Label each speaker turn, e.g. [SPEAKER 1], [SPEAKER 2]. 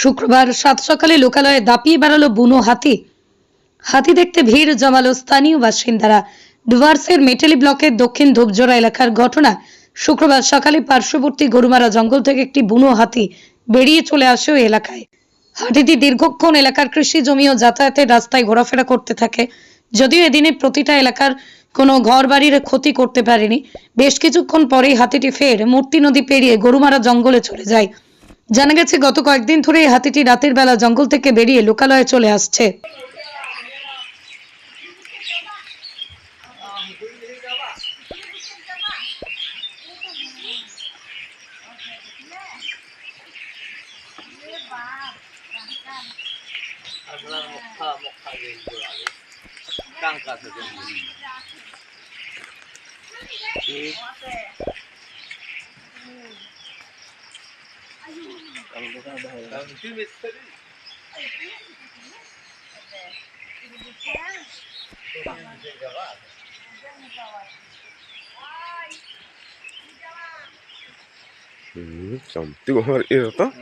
[SPEAKER 1] শুক্রবার সাত সকালে লোকালয়ে দাপিয়ে বেড়ালো বুনো হাতি। হাতি দেখতে ভিড় জমালো স্থানীয় বাসিন্দারা। ডুয়ার্সের মেটেলি ব্লকের দক্ষিণ ধূপজোড়া এলাকার ঘটনা শুক্রবার সকালে পার্শ্ববর্তী গরুমারা জঙ্গল থেকে একটি বুনো হাতি বেরিয়ে চলে আসে ওই এলাকায়। হাতিটি দীর্ঘক্ষণ এলাকার কৃষি জমি ও যাতায়াতের রাস্তায় ঘোরাফেরা করতে থাকে। যদিও এদিনে প্রতিটা এলাকার কোনো ঘর বাড়ির ক্ষতি করতে পারেনি। বেশ কিছুক্ষণ পরেই হাতিটি ফের মূর্তি নদী পেরিয়ে গরুমারা জঙ্গলে চলে যায়। জানা গেছে গত কয়েকদিন ধরে হাতিটি রাতের বেলা জঙ্গল থেকে বেরিয়ে লোকালয়ে চলে আসছে।
[SPEAKER 2] 음, 좀 뜨거운
[SPEAKER 3] 거 일었다?